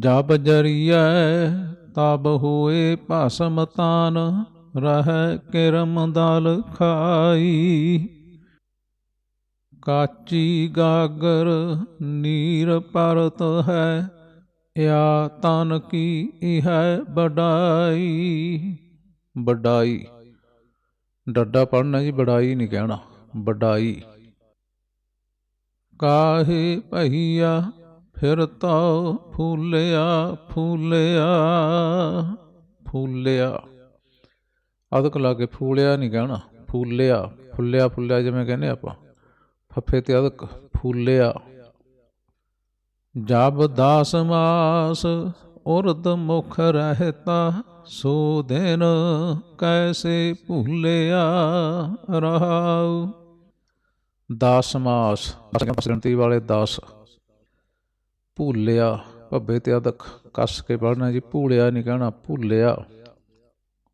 ਜਬ ਜਰੀਐ ਤਬ ਹੋਏ ਭਸਮ ਤਾਨ, ਰਹਿ ਕਿਰਮ ਦਲ ਖਾਈ। ਕਾਚੀ ਗਾਗਰ ਨੀਰ ਪਰਤ ਹੈ ਯਾ ਤਨ ਕੀ ਇਹ ਬਡਾਈ ਬਡਾਈ ਡੱਡਾ ਪੜਨਾ ਜੀ ਬੜਾਈ ਨਹੀਂ ਕਹਿਣਾ ਬਡਾਈ ਕਾਹੇ ਭਈਆ ਫਿਰ ਤਾ ਫੂਲਿਆ ਫੂਲਿਆ ਫੂਲਿਆ। ਅਦਕ ਲਾ ਕੇ ਫੂਲਿਆ ਨਹੀਂ ਕਹਿਣਾ, ਫੂਲਿਆ, ਫੁੱਲਿਆ ਫੁੱਲਿਆ ਜਿਵੇਂ ਕਹਿੰਦੇ ਆਪਾਂ। ਫੱਫੇ ਤੇ ਅਦਕ ਫੂਲਿਆ। ਜਬ ਦਾਸ ਮਾਸ ਉਰਦ ਮੁਖ ਰਹਿਤਾ, ਸੋ ਦਿਨ ਕੈਸੇ ਭੁੱਲਿਆ ਰਹਾਉ। ਦਾਸ ਮਾਸ ਗਿਣਤੀ ਵਾਲੇ ਦਾਸ। ਭੁੱਲਿਆ। ਭੱਬੇ ਤੇ ਅਦਕ ਕੱਸ ਕੇ ਪੜਨਾ ਜੀ, ਭੂਲਿਆ ਨਹੀਂ ਕਹਿਣਾ, ਭੁੱਲਿਆ।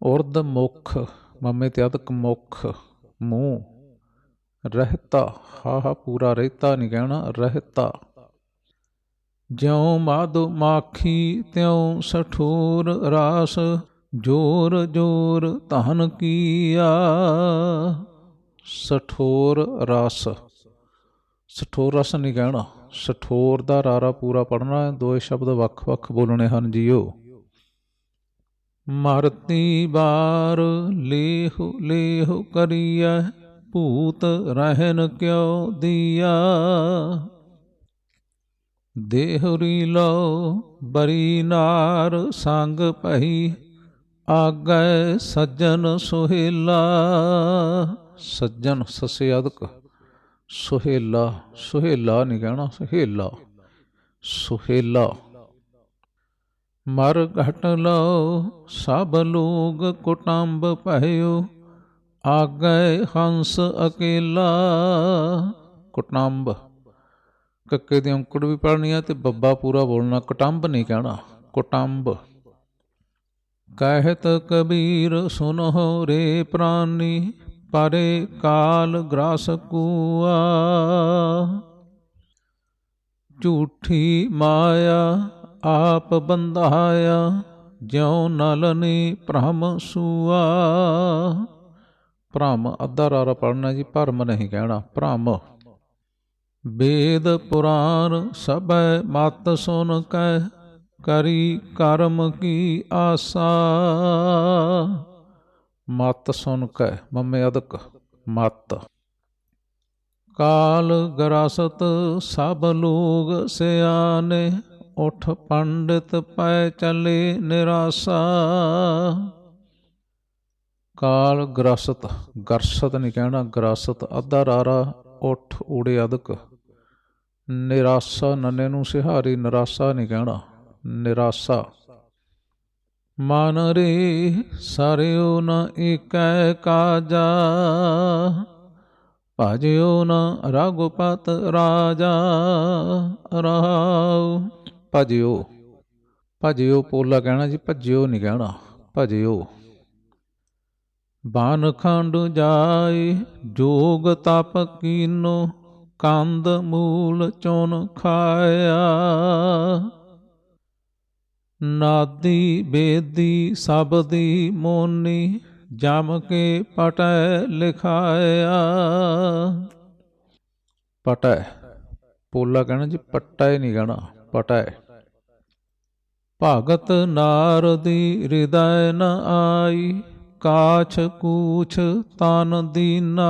ਉਰਦ ਮੁਖ, ਮੰਮੇ ਤੇ ਅਦਕ ਮੁਖ, ਮੂੰਹ। ਰਹਿਤਾ ਹਾ ਹਾ ਪੂਰਾ ਰਹਿਤਾ ਨਹੀਂ ਕਹਿਣਾ, ਰਹਿਤਾ। ਜਿਉ ਮਾਧੋ ਮਾਖੀ, ਤਿਉ ਸਠੋਰ ਰਾਸ, ਜੋਰ ਜੋਰ ਧਨ ਕੀਆ। ਸਠੋਰ ਰਸ। ਸਠੋਰ ਰਸ ਨਹੀਂ ਕਹਿਣਾ ਸਠੋਰ ਦਾ ਰਾਰਾ ਪੂਰਾ ਪੜਨਾ ਹੈ ਦੋਏ ਸ਼ਬਦ ਵੱਖ-ਵੱਖ ਬੋਲਣੇ ਹਨ ਜੀਓ। ਮਰਤੀ ਬਾਰ ਲੇਹ ਲੇਹ ਕਰੀਐ, ਭੂਤ ਰਹਿਨ ਕਿਉ ਦੀਆ? ਦੇਹਰੀ ਲੋ ਬਰੀ ਨਾਰ ਸੰਗ ਪਹੀ ਆਗੈ ਸੱਜਣ ਸੁਹੇਲਾ। ਸੱਜਣ ਸਸੇ ਅਦਕ। ਸੁਹੇਲਾ ਸੁਹੇਲਾ ਨਹੀਂ ਕਹਿਣਾ, ਸੁਹੇਲਾ। ਸੁਹੇਲਾ। ਮਰ ਘਟ ਲਓ, ਸਭ ਲੋਗ ਕੁਟੰਬ ਭਇਓ। ਆਗੈ ਹੰਸ ਅਕੇਲਾ। ਕੁਟੰਬ। ਕੱਕੇ ਦੀ ਅੰਕੜ ਵੀ ਪੜਨੀ ਆ ਤੇ ਬੱਬਾ ਪੂਰਾ ਬੋਲਣਾ, ਕੁਟੰਬ ਨਹੀਂ ਕਹਿਣਾ, ਕੁਟੰਬ। ਕਹਿਤ ਕਬੀਰ ਸੁਨਹੁ ਰੇ ਪ੍ਰਾਨੀ। ਪਰੇ ਕਾਲ ਗ੍ਰਾਸ ਕੂਆ। ਝੂਠੀ ਮਾਇਆ ਆਪ ਬੰਧਾਇਆ, ਜਿਉ ਨਲਨੀ ਭ੍ਰਮ ਸੂਆ। ਭ੍ਰਮ, ਅੱਧਾ ਰਾਰਾ ਪੜਨਾ ਜੀ, ਭਰਮ ਨਹੀਂ ਕਹਿਣਾ, ਭ੍ਰਮ। ਵੇਦ ਪੁਰਾਨ ਸਭੈ ਮਤ ਸੁਨ ਕੈ, ਕਰੀ ਕਰਮ ਕੀ ਆਸਾ। ਮਤ ਸੁਨ ਕੈ ਮੰਮੇ ਅਦਕ ਮਤ। ਕਾਲ ਗਰਾਸਤ ਸਭ ਲੋਗ ਸਿਆਨੇ, ਉਠ ਪੰਡਿਤ ਪੈ ਚਲੇ ਨਿਰਾਸਾ। ਕਾਲ ਗਰਸਤ ਗਰਸਤ ਨਹੀਂ ਕਹਿਣਾ, ਗਰਾਸਤ ਅੱਧਾ ਰਾਰਾ, ਉਠ ਊੜੇ ਅਦਕ। ਨਿਰਾਸਾ ਨੰਨੇ ਨੂੰ ਸਿਹਾਰੀ, ਨਿਰਾਸਾ ਨਹੀਂ ਕਹਿਣਾ, ਨਿਰਾਸਾ। ਮਨ ਰੇ ਸਰਿਓ ਨ ਏਕੈ ਕਾਜਾ, ਭਜਿਓ ਨ ਰਘੁਪਤ ਰਾਜਾ ਰਹਾਉ ਭਜਿਓ ਭਜਿਓ ਪੋਲਾ ਕਹਿਣਾ ਜੀ, ਭਜਿਓ ਨਹੀਂ ਕਹਿਣਾ, ਭਜਿਓ। ਬਾਨ ਖੰਡ ਜਾਏ, ਜੋਗ ਤਪ ਕੀਨੋ, ਕੰਦ ਮੂਲ ਚੁਨ ਖਾਇਆ। ਨਾਦੀ ਬੇਦੀ ਸਭ ਦੀ ਮੋਨੀ ਜਮ ਕੇ ਪਟੈ ਲਿਖਾਇਆ। ਪਟੈ, ਪੋਲਾ ਕਹਿਣਾ ਜੀ, ਪਟੈ ਨਹੀਂ ਕਹਿਣਾ, ਪਟੈ। ਭਗਤ ਨਾਰਦੀ ਹਿਰਦੈ ਨ ਆਈ, ਕਾਛ ਕੂਛ ਤਨ ਦੀਨਾ।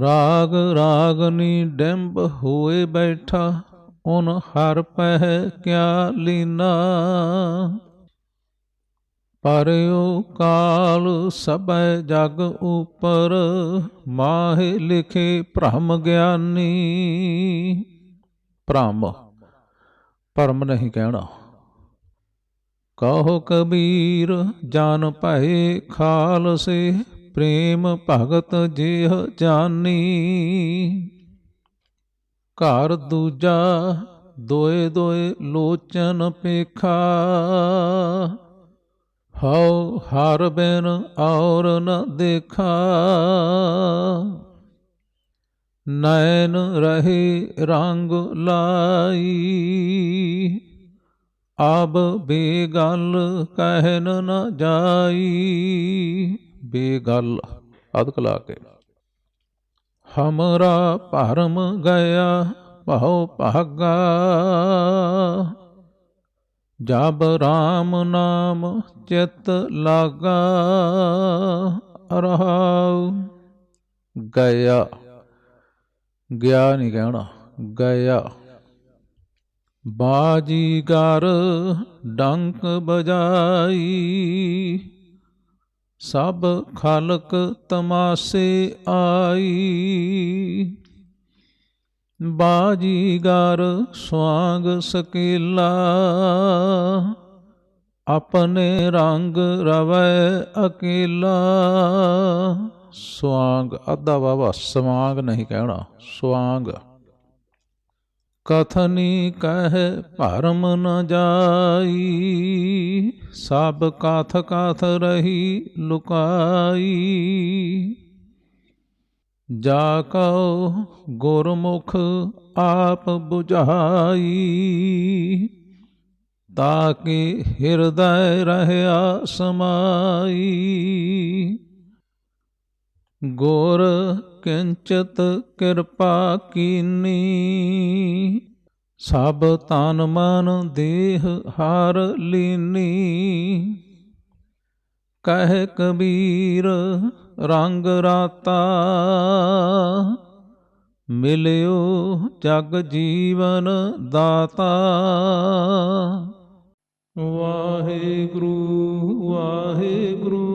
ਰਾਗ ਰਾਗਨੀ ਡੰਬ ਹੋਏ ਬੈਠਾ ਉਨ ਹਰ ਪਹਿ ਕਿਆ ਲੀਨਾ। ਪਰਿਓ ਕਾਲ ਸਭੈ ਜਗ ਉਪਰ, ਮਾਹਿ ਲਿਖੇ ਭ੍ਰਮ ਗਿਆਨੀ। ਭ੍ਰਮ, ਭਰਮ ਨਹੀਂ ਕਹਿਣਾ। ਕਹੋ ਕਬੀਰ, ਜਾਨ ਭਏ ਖਾਲਸੇ, ਪ੍ਰੇਮ ਭਗਤ ਜਿਹ ਜਾਨੀ। ਘਰ ਦੂਜਾ ਦੋਏ ਦੋਏ ਲੋਚਨ ਪੇਖਾ। ਹਉ ਹਰ ਬਿਨ ਔਰ ਨ ਦੇਖਾ। ਨੈਣ ਰਹੇ ਰੰਗ ਲਾਈ। ਆਬ ਬੇਗਲ ਕਹਿਨ ਨ ਜਾਈ। ਬੇਗਲ ਅਦਕ ਲਾ ਕੇ ਹਮਰਾ ਭਰਮ ਗਿਆ ਭਉ ਭਾਗਾ ਜਬ RAM ਨਾਮ ਚਿਤ ਲਾਗਾ ਰਹਾਉ ਗਿਆ ਗਿਆ ਨਹੀਂ ਕਹਿਣਾ ਗਿਆ ਬਾਜੀਗਰ ਡੰਕ ਬਜਾਈ ਸਭ ਖਾਲਕ ਤਮਾਸੇ ਆਈ। ਬਾਜੀਗਰ ਸੁਆਗ ਸਕੀਲਾ, ਆਪਣੇ ਰੰਗ ਰਵੈ ਅਕੇਲਾ। ਸੁਆਗ, ਅੱਧਾ ਵਾਵਾ ਸਵਾਂਗ ਨਹੀਂ ਕਹਿਣਾ, ਸੁਆਗ। ਕਥਨੀ ਕਹਿ ਭਰਮ ਨ ਜਾਈ ਸਭ ਕਾਥ ਕਾਥ ਰਹੀ ਲੁਕਾਈ ਜਾ ਕਉ ਗੁਰਮੁਖ ਆਪ 부ਝਾਈ ਤਾਕਿ ਹਿਰਦੈ ਰਹਿਆ ਸਮਾਈ ਗੁਰ ਕਿੰਚਤ ਕਿਰਪਾ ਕੀਨੀ। ਸਭ ਤਨ ਮਨ ਦੇਹ ਹਰ ਲੀਨੀ। ਕਹਿ ਕਬੀਰ, ਰੰਗ ਰਾਤਾ, ਮਿਲਿਓ ਜਗ ਜੀਵਨ ਦਾਤਾ। ਵਾਹਿਗੁਰੂ ਵਾਹਿਗੁਰੂ।